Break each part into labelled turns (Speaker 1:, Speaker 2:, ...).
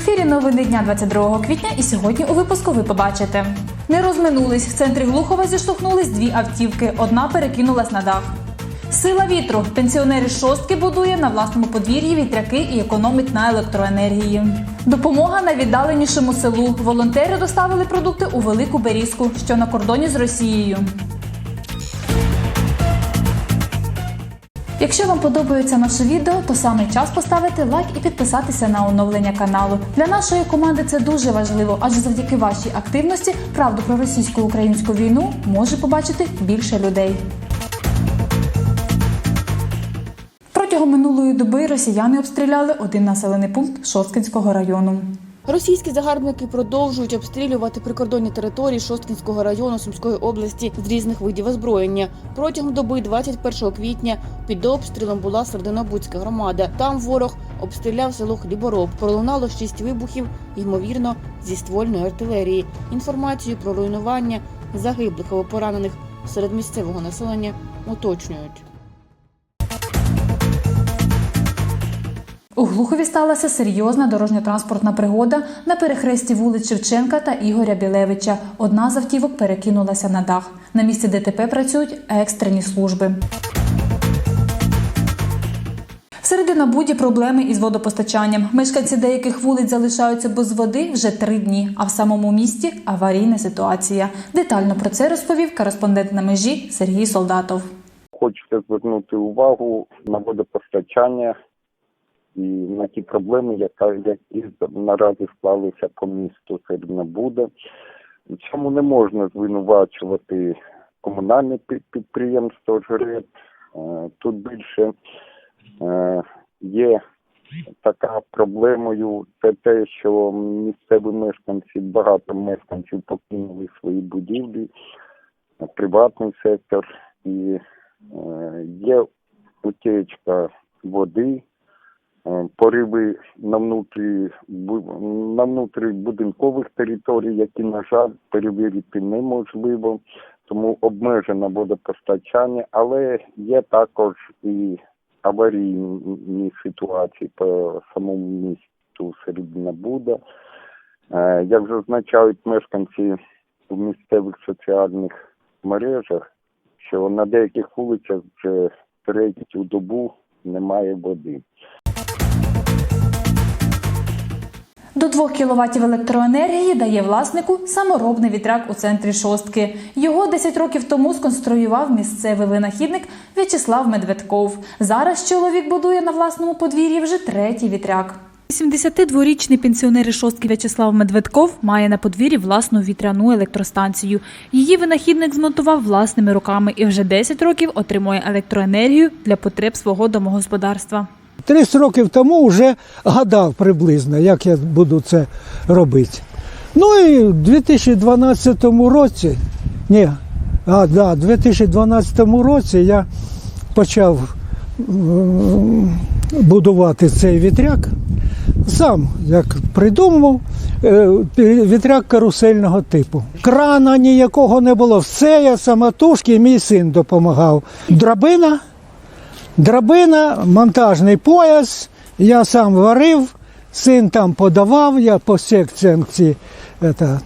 Speaker 1: ефірі новини дня 22 квітня, і сьогодні у випуску ви побачите. Не розминулись. В центрі Глухова зіштовхнулись дві автівки. Одна перекинулась на дах. Сила вітру. Пенсіонери шостки будує на власному подвір'ї вітряки і економить на електроенергії. Допомога на віддаленішому селу. Волонтери доставили продукти у Велику Берізку, що на кордоні з Росією. Якщо вам подобається наше відео, то саме час поставити лайк і підписатися на оновлення каналу. Для нашої команди це дуже важливо, адже завдяки вашій активності правду про російсько-українську війну може побачити більше людей. Протягом минулої доби росіяни обстріляли один населений пункт Шосткинського району.
Speaker 2: Російські загарбники продовжують обстрілювати прикордонні території Шосткінського району Сумської області з різних видів озброєння. Протягом доби 21 квітня під обстрілом була Сердинобудська громада. Там ворог обстріляв село Хлібороб. Пролунало шість вибухів, ймовірно, зі ствольної артилерії. Інформацію про руйнування загиблих або поранених серед місцевого населення уточнюють.
Speaker 1: У Глухові сталася серйозна дорожньо-транспортна пригода на перехресті вулиць Шевченка та Ігоря Білевича. Одна з автівок перекинулася на дах. На місці ДТП працюють екстрені служби. В Серединобуді проблеми із водопостачанням. Мешканці деяких вулиць залишаються без води вже три дні, а в самому місті аварійна ситуація. Детально про це розповів кореспондент на межі Сергій Солдатов.
Speaker 3: Хочеться звернути увагу на водопостачання і на ті проблеми, яка, які наразі склалися по місту Середнобуда. В цьому не можна звинувачувати комунальне підприємство ЖРЕД. Е, Тут більше е, є така проблемою, це те, що місцеві мешканці, багато мешканців покинули свої будівлі, е, приватний сектор і Є утечка води, пориви на внутрі, на внутрі будинкових територій, які, на жаль, перевірити неможливо, тому обмежено водопостачання, але є також і аварійні ситуації по самому місту Середнобуда. Е, Як зазначають мешканці в місцевих соціальних мережах, що на деяких вулицях вже третю добу немає води.
Speaker 1: До 2 кВт електроенергії дає власнику саморобний вітряк у центрі шостки. Його 10 років тому сконструював місцевий винахідник В'ячеслав Медведков. Зараз чоловік будує на власному подвір'ї вже третій вітряк. 72-річний пенсіонер шостки В'ячеслав Медведков має на подвір'ї власну вітряну електростанцію. Її винахідник змонтував власними руками і вже 10 років отримує електроенергію для потреб свого домогосподарства.
Speaker 4: 30 років тому вже гадав приблизно, як я буду це робити. Ну і в 2012 році, ні, а, да, в 2012 році я почав будувати цей вітряк. Сам як придумав е, вітряк карусельного типу. Крана ніякого не було. Все я самотужки, мій син допомагав. Драбина, Драбина, монтажний пояс, я сам варив, син там подавав, я по секціям.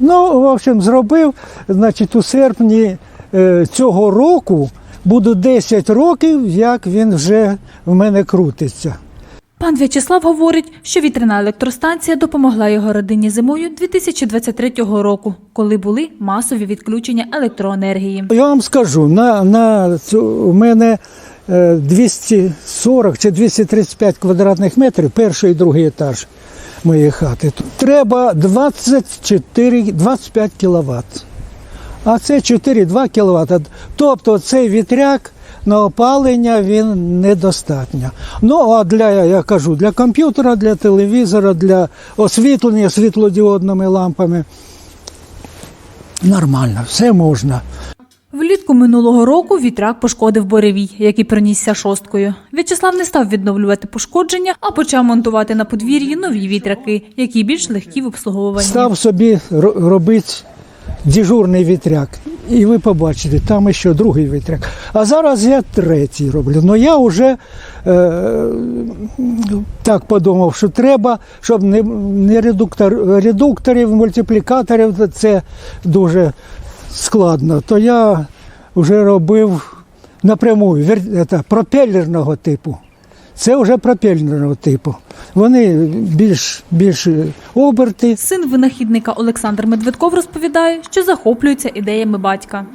Speaker 4: Ну, в общем, зробив. Значить, у серпні е, цього року буде 10 років, як він вже в мене крутиться.
Speaker 1: Пан В'ячеслав говорить, що вітряна електростанція допомогла його родині зимою 2023 року, коли були масові відключення електроенергії.
Speaker 4: Я вам скажу, на, на цю, у мене 240 чи 235 квадратних метрів, перший і другий етаж моєї хати. Треба 24, 25 кВт. А це 4,2 кВт. Тобто цей вітряк на опалення він недостатньо. Ну а для, я кажу, для комп'ютера, для телевізора, для освітлення світлодіодними лампами нормально, все можна.
Speaker 1: Влітку минулого року вітряк пошкодив буревій, який пронісся шосткою. В'ячеслав не став відновлювати пошкодження, а почав монтувати на подвір'ї нові вітряки, які більш легкі в обслуговуванні.
Speaker 4: Став собі ро- робити дежурний вітряк. і ви побачите, там ще другий вітряк. А зараз я третій роблю. Ну я вже е, так подумав, що треба, щоб не, не редуктор, редукторів, мультиплікаторів, це дуже складно. То я вже робив напряму вер, это, пропелерного типу. Це вже пропелерного типу. Вони більш, більш оберти.
Speaker 1: Син винахідника Олександр Медведков розповідає, що захоплюється ідеями батька.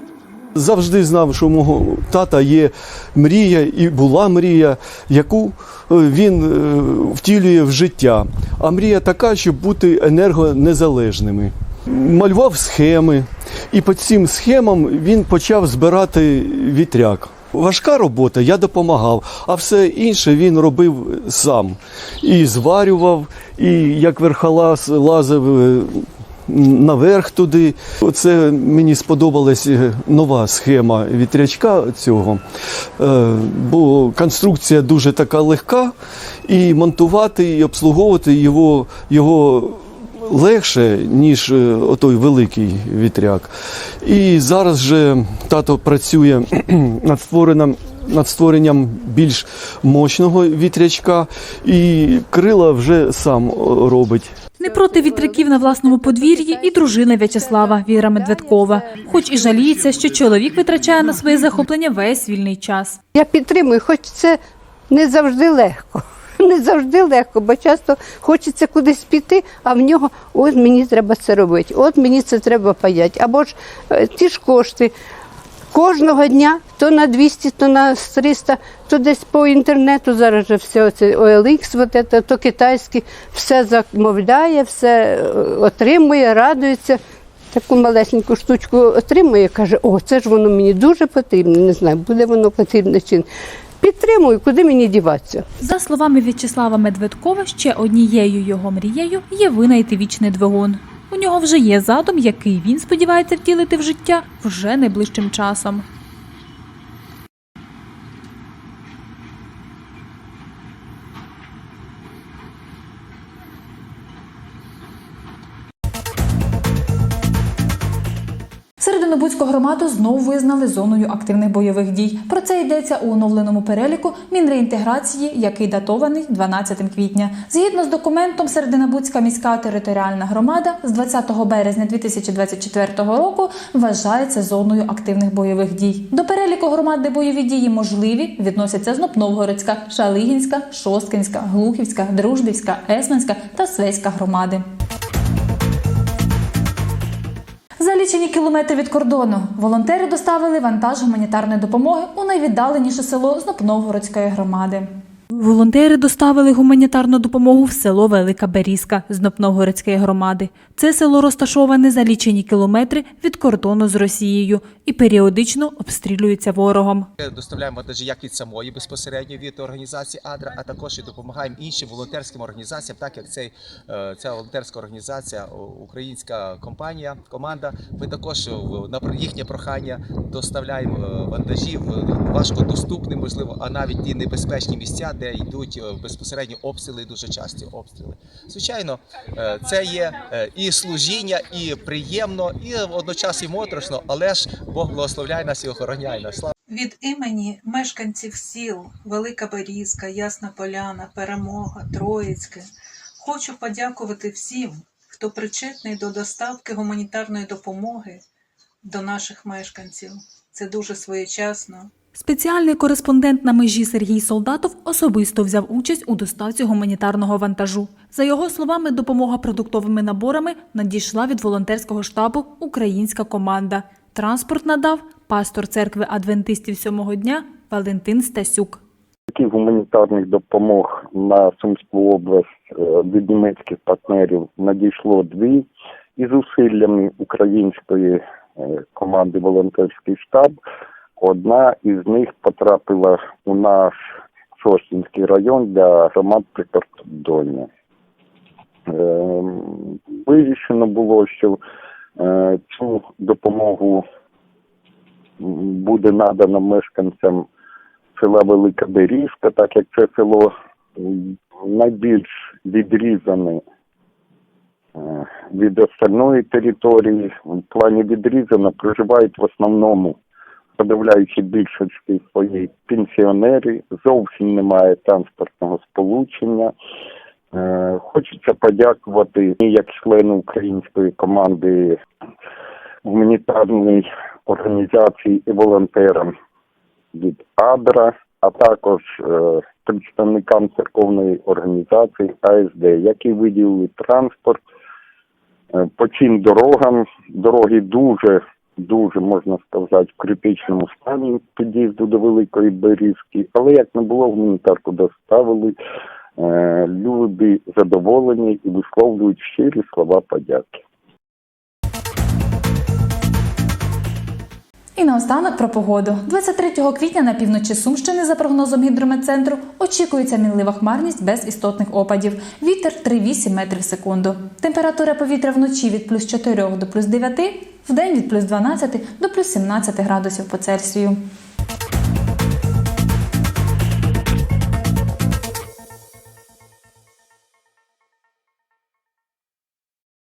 Speaker 5: Завжди знав, що у мого тата є мрія і була мрія, яку е, він е, втілює в життя. А мрія така, щоб бути енергонезалежними. Малював схеми, і по цим схемам він почав збирати вітряк. Важка робота, я допомагав, а все інше він робив сам. І зварював, і як верхолаз лазив е, наверх туди. Оце мені сподобалась е, нова схема вітрячка цього, е, бо конструкція дуже така легка, і монтувати і обслуговувати його, його легше, ніж е, отой великий вітряк. І зараз же тато працює над створенням. Над створенням більш мощного вітрячка, і крила вже сам робить.
Speaker 1: Не проти вітряків на власному подвір'ї і дружина В'ячеслава Віра Медведкова, хоч і жаліється, що чоловік витрачає на своє захоплення весь вільний час.
Speaker 6: Я підтримую, хоч це не завжди легко. Не завжди легко, бо часто хочеться кудись піти, а в нього от мені треба це робити, от мені це треба паяти. Або ж е, ті ж кошти. Кожного дня то на 200, то на 300, то десь по інтернету зараз же все це OLX, вот это, то китайське, все замовляє, все е, отримує, радується. Таку малесеньку штучку отримує, каже, о, це ж воно мені дуже потрібно, не знаю, буде воно потрібно чи. Підтримую, куди мені діватися.
Speaker 1: За словами В'ячеслава Медведкова, ще однією його мрією є винайти вічний двигун. У нього вже є задум, який він сподівається втілити в життя вже найближчим часом. Серединобудську громаду знову визнали зоною активних бойових дій. Про це йдеться у оновленому переліку Мінреінтеграції, який датований 12 квітня. Згідно з документом, Серединобудська міська територіальна громада з 20 березня 2024 року вважається зоною активних бойових дій. До переліку громад, де бойові дії можливі, відносяться Знопновгородська, Шалигінська, Шосткинська, Глухівська, Дружбівська, Есменська та Свеська громади. Лічені кілометри від кордону волонтери доставили вантаж гуманітарної допомоги у найвіддаленіше село Знопновгородської громади. Волонтери доставили гуманітарну допомогу в село Велика Берізка Знопновгородської громади. Це село розташоване за лічені кілометри від кордону з Росією і періодично обстрілюється ворогом.
Speaker 7: Доставляємо вантажі як від самої безпосередньо від організації Адра, а також і допомагаємо іншим волонтерським організаціям, так як цей е, ця волонтерська організація, українська компанія, команда. Ми також на їхнє прохання доставляємо е, вантажі в важкодоступні, можливо, а навіть ті небезпечні місця, де йдуть е, безпосередньо обстріли, дуже часті обстріли. Звичайно, е, це є е, і служіння, і приємно, і одночасно і моторошно, але ж Бог благословляє нас і охороняє нас.
Speaker 8: Від імені мешканців сіл Велика Берізка, Ясна Поляна, Перемога, Троїцьке хочу подякувати всім, хто причетний до доставки гуманітарної допомоги до наших мешканців. Це дуже своєчасно.
Speaker 1: Спеціальний кореспондент на межі Сергій Солдатов особисто взяв участь у доставці гуманітарного вантажу. За його словами, допомога продуктовими наборами надійшла від волонтерського штабу Українська команда. Транспорт надав пастор церкви адвентистів сьомого дня Валентин Стасюк.
Speaker 3: Таких гуманітарних допомог на Сумську область е, від німецьких партнерів надійшло дві із зусиллями української е, команди волонтерський штаб. Одна із них потрапила у наш Шостінський район для громад прикордоння. Е, Вирішено було, що е, цю допомогу буде надано мешканцям села Велика Берізка, так як це село найбільш відрізане е, від остальної території. В плані відрізано проживають в основному подавляючи більшості своєї пенсіонери, зовсім немає транспортного сполучення. Е, Хочеться подякувати як члену української команди гуманітарної організації і волонтерам від АДРА, а також е, представникам церковної організації АСД, які виділили транспорт е, по цим дорогам. Дороги дуже, дуже можна сказати, в критичному стані під'їзду до Великої Берізки, але як не було, гуманітарку доставили. Е, Люди задоволені і висловлюють щирі слова подяки.
Speaker 1: І наостанок про погоду. 23 квітня на півночі Сумщини, за прогнозом гідрометцентру, очікується мінлива хмарність без істотних опадів. Вітер 3,8 метрів в секунду. Температура повітря вночі від плюс 4 до плюс 9, вдень від плюс 12 до плюс 17 градусів по Цельсію.